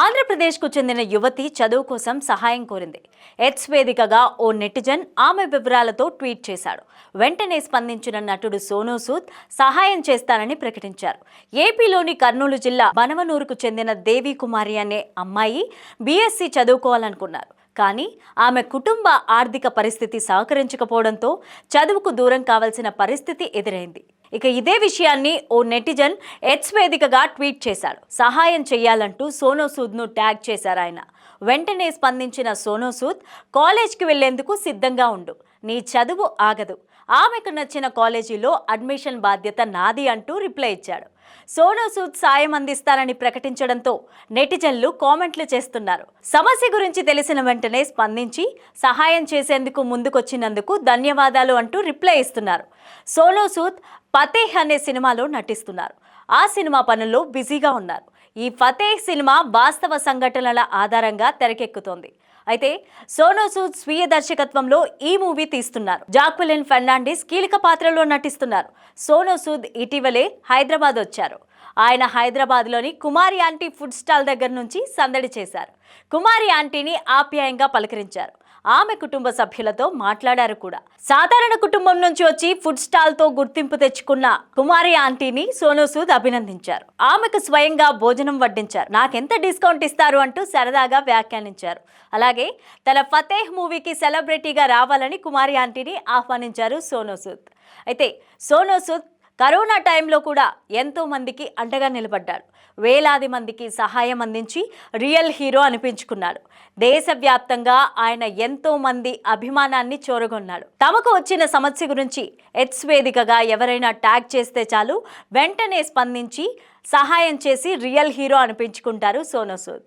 ఆంధ్రప్రదేశ్కు చెందిన యువతి చదువు కోసం సహాయం కోరింది. ఎట్స్ వేదికగా ఓ నెటిజన్ ఆమె వివరాలతో ట్వీట్ చేశాడు. వెంటనే స్పందించిన నటుడు సోనూ సూద్ సహాయం చేస్తానని ప్రకటించారు. ఏపీలోని కర్నూలు జిల్లా బనవనూరుకు చెందిన దేవి కుమారి అనే అమ్మాయి బీఎస్సీ చదువుకోవాలనుకున్నారు. కానీ ఆమె కుటుంబ ఆర్థిక పరిస్థితి సహకరించకపోవడంతో చదువుకు దూరం కావాల్సిన పరిస్థితి ఎదురైంది. ఇక ఇదే విషయాన్ని ఓ నెటిజన్ ఎట్స్ వేదికగా ట్వీట్ చేశాడు. సహాయం చేయాలంటూ సోనోసూద్ను ట్యాగ్ చేశారు ఆయన. వెంటనే స్పందించిన సోనోసూద్ కాలేజ్కి వెళ్ళేందుకు సిద్ధంగా ఉండు. నీ చదువు ఆగదు. ఆమెకు నచ్చిన కాలేజీలో అడ్మిషన్ బాధ్యత నాది అంటూ రిప్లై ఇచ్చాడు. సోనో సూద్ సాయం అందిస్తానని ప్రకటించడంతో నెటిజన్లు కామెంట్లు చేస్తున్నారు. సమస్య గురించి తెలిసిన వెంటనే స్పందించి సహాయం చేసేందుకు ముందుకొచ్చినందుకు ధన్యవాదాలు అంటూ రిప్లై ఇస్తున్నారు. సోనో సూద్ ఫతేహ్ అనే సినిమాలో నటిస్తున్నారు. ఆ సినిమా పనుల్లో బిజీగా ఉన్నారు. ఈ ఫతేహ్ సినిమా వాస్తవ సంఘటనల ఆధారంగా తెరకెక్కుతోంది. అయితే సోనో సూద్ స్వీయ దర్శకత్వంలో ఈ మూవీ తీస్తున్నారు. జాక్వెలిన్ ఫెర్నాండిస్ కీలక పాత్రలో నటిస్తున్నారు. సోనో సూద్ ఇటీవలే హైదరాబాద్ వచ్చారు. ఆయన హైదరాబాద్లోని కుమారి ఆంటీ ఫుడ్ స్టాల్ దగ్గర నుంచి సందడి చేశారు. కుమారి ఆంటీని ఆప్యాయంగా పలకరించారు. ఆమె కుటుంబ సభ్యులతో మాట్లాడారు కూడా. సాధారణ కుటుంబం నుంచి వచ్చి ఫుడ్ స్టాల్తో గుర్తింపు తెచ్చుకున్న కుమారి ఆంటీని సోనూ సూద్ అభినందించారు. ఆమెకు స్వయంగా భోజనం వడ్డించారు. నాకెంత డిస్కౌంట్ ఇస్తారు? అంటూ సరదాగా వ్యాఖ్యానించారు. అలాగే తన ఫతేహ్ మూవీకి సెలబ్రిటీగా రావాలని కుమారి ఆంటీని ఆహ్వానించారు సోనూ సూద్. అయితే సోనూ సూద్ కరోనా టైంలో కూడా ఎంతో మందికి అండగా నిలబడ్డాడు వేలాది మందికి సహాయం అందించి రియల్ హీరో అనిపించుకున్నాడు దేశవ్యాప్తంగా ఆయన ఎంతో మంది అభిమానాన్ని చోరగొన్నాడు తమకు వచ్చిన సమస్య గురించి ఎట్స్ వేదికగా ఎవరైనా ట్యాగ్ చేస్తే చాలు వెంటనే స్పందించి సహాయం చేసి రియల్ హీరో అనిపించుకుంటారు సోనోసూద్